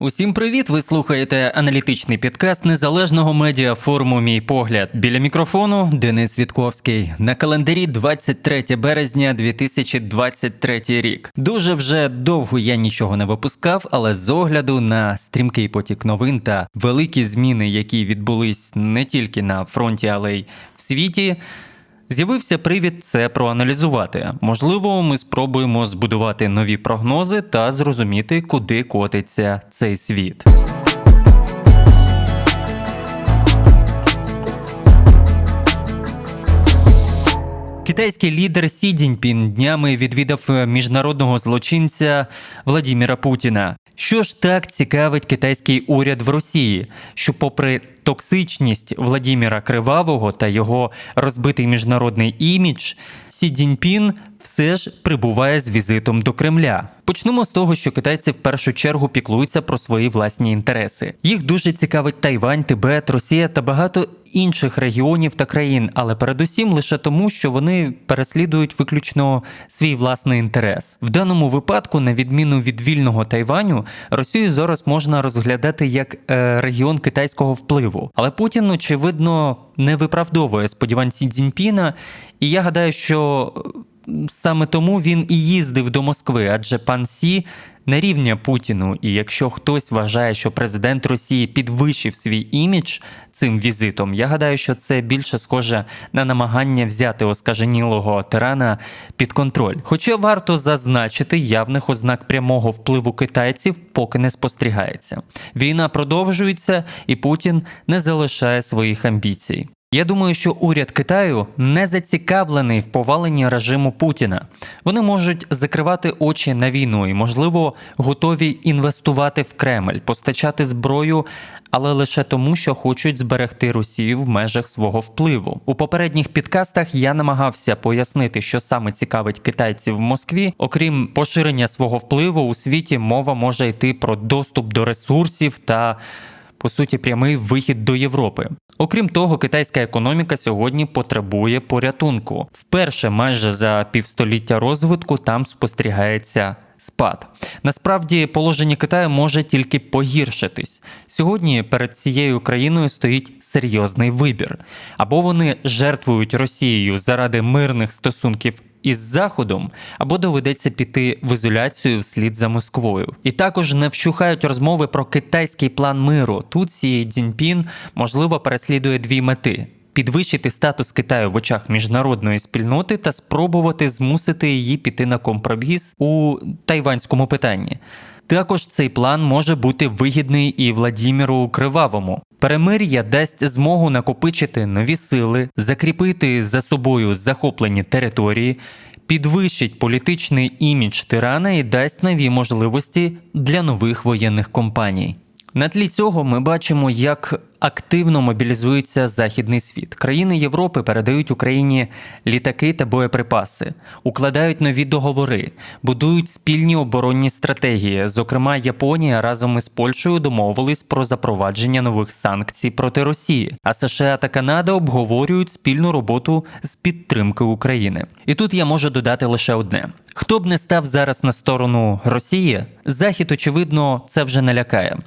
Усім привіт! Ви слухаєте аналітичний підкаст незалежного медіафоруму Мій погляд. Біля мікрофону Денис Вітковський. На календарі 23 березня 2023 рік. Дуже вже довго я нічого не випускав, але з огляду на стрімкий потік новин та великі зміни, які відбулись не тільки на фронті, але й в світі. З'явився привід це проаналізувати. Можливо, ми спробуємо збудувати нові прогнози та зрозуміти, куди котиться цей світ. Китайський лідер Сі Цзіньпін днями відвідав міжнародного злочинця Владіміра Путіна. Що ж так цікавить китайський уряд в Росії, що, попри токсичність Владіміра Кривавого та його розбитий міжнародний імідж, Сі Цзіньпін все ж прибуває з візитом до Кремля. Почнемо з того, що китайці в першу чергу піклуються про свої власні інтереси. Їх дуже цікавить Тайвань, Тибет, Росія та багато інших регіонів та країн, але передусім лише тому, що вони переслідують виключно свій власний інтерес. В даному випадку, на відміну від вільного Тайваню, Росію зараз можна розглядати як е, регіон китайського впливу. Але Путін, очевидно, не виправдовує сподівань Сі Цзіньпіна, і я гадаю, що саме тому він і їздив до Москви, адже пан Сі не рівня Путіну. І якщо хтось вважає, що президент Росії підвищив свій імідж цим візитом, я гадаю, що це більше схоже на намагання взяти оскаженілого тирана під контроль. Хоча варто зазначити, явних ознак прямого впливу китайців поки не спостерігається. Війна продовжується, і Путін не залишає своїх амбіцій. Я думаю, що уряд Китаю не зацікавлений в поваленні режиму Путіна. Вони можуть закривати очі на війну і, можливо, готові інвестувати в Кремль, постачати зброю, але лише тому, що хочуть зберегти Росію в межах свого впливу. У попередніх підкастах я намагався пояснити, що саме цікавить китайців в Москві. Окрім поширення свого впливу у світі, мова може йти про доступ до ресурсів та по суті прямий вихід до Європи. Окрім того, китайська економіка сьогодні потребує порятунку. Вперше майже за півстоліття розвитку там спостерігається. Спад насправді положення Китаю може тільки погіршитись сьогодні. Перед цією країною стоїть серйозний вибір або вони жертвують Росією заради мирних стосунків із Заходом, або доведеться піти в ізоляцію вслід за Москвою. І також не вщухають розмови про китайський план миру. Тут Сі Цзіньпін, можливо переслідує дві мети. Підвищити статус Китаю в очах міжнародної спільноти та спробувати змусити її піти на компроміс у тайванському питанні. Також цей план може бути вигідний і Владіміру Кривавому. Перемир'я дасть змогу накопичити нові сили, закріпити за собою захоплені території, підвищить політичний імідж тирана і дасть нові можливості для нових воєнних компаній. На тлі цього ми бачимо, як активно мобілізується західний світ. Країни Європи передають Україні літаки та боєприпаси, укладають нові договори, будують спільні оборонні стратегії. Зокрема, Японія разом із Польщею домовились про запровадження нових санкцій проти Росії. А США та Канада обговорюють спільну роботу з підтримки України. І тут я можу додати лише одне: хто б не став зараз на сторону Росії, Захід, очевидно, це вже не лякає.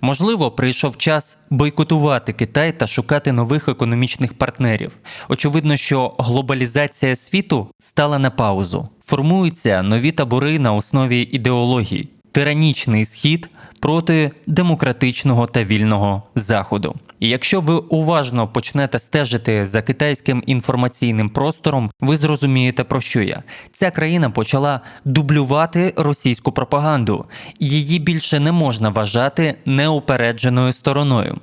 Можливо, прийшов час бойкотувати Китай та шукати нових економічних партнерів. Очевидно, що глобалізація світу стала на паузу. Формуються нові табори на основі ідеології, тиранічний схід проти демократичного та вільного заходу. І якщо ви уважно почнете стежити за китайським інформаційним простором, ви зрозумієте про що я. Ця країна почала дублювати російську пропаганду, її більше не можна вважати неупередженою стороною.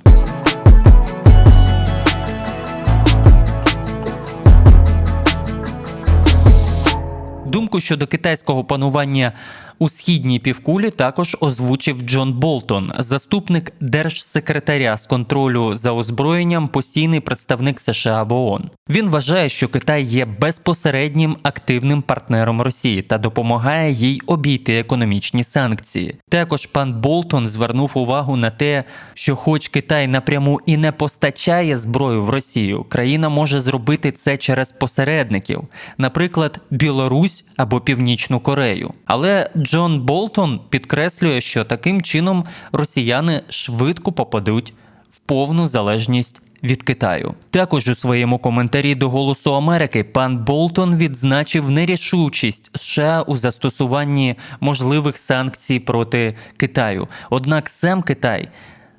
Думку щодо китайського панування у східній півкулі також озвучив Джон Болтон, заступник держсекретаря з контролю за озброєнням, постійний представник США в ООН. Він вважає, що Китай є безпосереднім активним партнером Росії та допомагає їй обійти економічні санкції. Також пан Болтон звернув увагу на те, що, хоч Китай напряму і не постачає зброю в Росію, країна може зробити це через посередників, наприклад, Білорусь або Північну Корею. Але Джон Болтон підкреслює, що таким чином росіяни швидко попадуть в повну залежність від Китаю. Також у своєму коментарі до Голосу Америки пан Болтон відзначив нерішучість США у застосуванні можливих санкцій проти Китаю. Однак сам Китай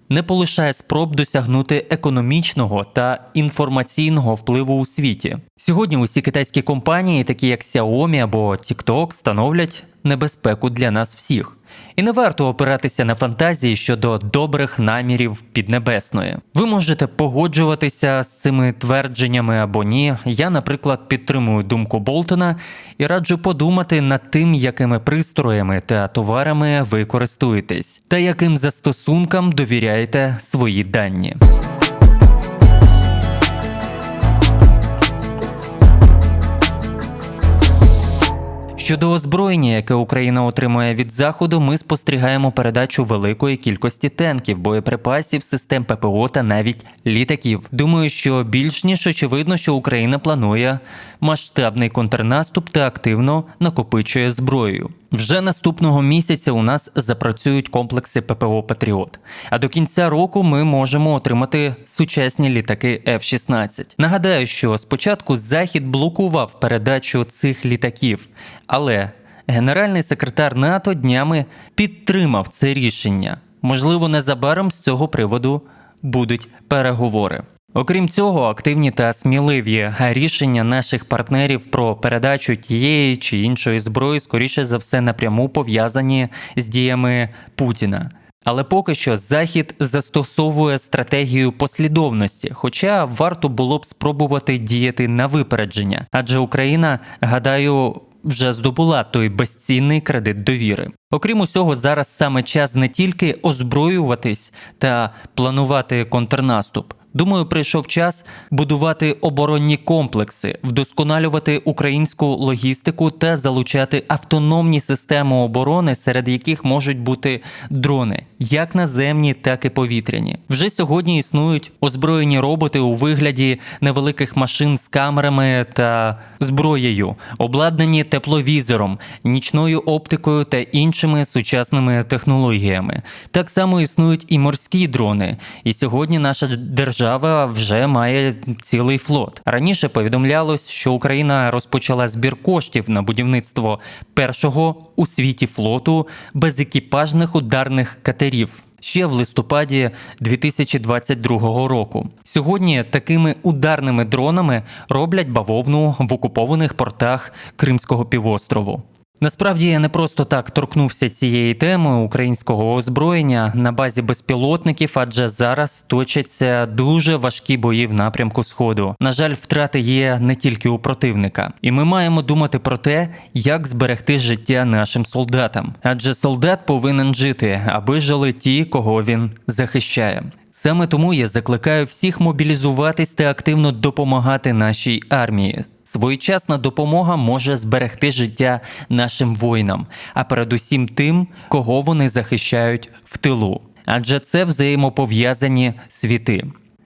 не полишає спроб досягнути економічного та інформаційного впливу у світі. Сьогодні усі китайські компанії, такі як Xiaomi або TikTok, становлять небезпеку для нас всіх. І не варто опиратися на фантазії щодо добрих намірів Піднебесної. Ви можете погоджуватися з цими твердженнями або ні. Я, наприклад, підтримую думку Болтона і раджу подумати над тим, якими пристроями та товарами ви користуєтесь, та яким застосункам довіряєте свої дані. Щодо озброєння, яке Україна отримує від заходу, ми спостерігаємо передачу великої кількості танків, боєприпасів, систем ППО та навіть літаків. Думаю, що більш ніж очевидно, що Україна планує масштабний контрнаступ та активно накопичує зброю. Вже наступного місяця у нас запрацюють комплекси ППО Патріот. А до кінця року ми можемо отримати сучасні літаки F-16. Нагадаю, що спочатку Захід блокував передачу цих літаків, але генеральний секретар НАТО днями підтримав це рішення. Можливо, незабаром з цього приводу будуть переговори. Окрім цього, активні та сміливі рішення наших партнерів про передачу тієї чи іншої зброї, скоріше за все, напряму пов'язані з діями Путіна. Але поки що Захід застосовує стратегію послідовності, хоча варто було б спробувати діяти на випередження, адже Україна, гадаю, вже здобула той безцінний кредит довіри. Окрім усього, зараз саме час не тільки озброюватись та планувати контрнаступ. Думаю, прийшов час будувати оборонні комплекси, вдосконалювати українську логістику та залучати автономні системи оборони, серед яких можуть бути дрони, як наземні, так і повітряні. Вже сьогодні існують озброєні роботи у вигляді невеликих машин з камерами та зброєю, обладнані тепловізором, нічною оптикою та іншими сучасними технологіями. Так само існують і морські дрони. І сьогодні наша держава держава вже має цілий флот. Раніше повідомлялось, що Україна розпочала збір коштів на будівництво першого у світі флоту безекіпажних ударних катерів. Ще в листопаді 2022 року. Сьогодні такими ударними дронами роблять бавовну в окупованих портах Кримського півострову. Насправді я не просто так торкнувся цієї теми українського озброєння на базі безпілотників, адже зараз точаться дуже важкі бої в напрямку сходу. На жаль, втрати є не тільки у противника, і ми маємо думати про те, як зберегти життя нашим солдатам. Адже солдат повинен жити, аби жили ті, кого він захищає. Саме тому я закликаю всіх мобілізуватись та активно допомагати нашій армії. Своєчасна допомога може зберегти життя нашим воїнам, а передусім тим, кого вони захищають в тилу. Адже це взаємопов'язані світи.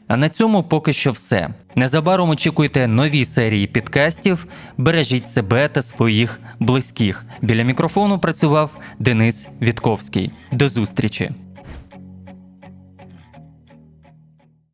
А на цьому поки що все. Незабаром очікуйте нові серії підкастів. Бережіть себе та своїх близьких. Біля мікрофону працював Денис Вітковський. До зустрічі.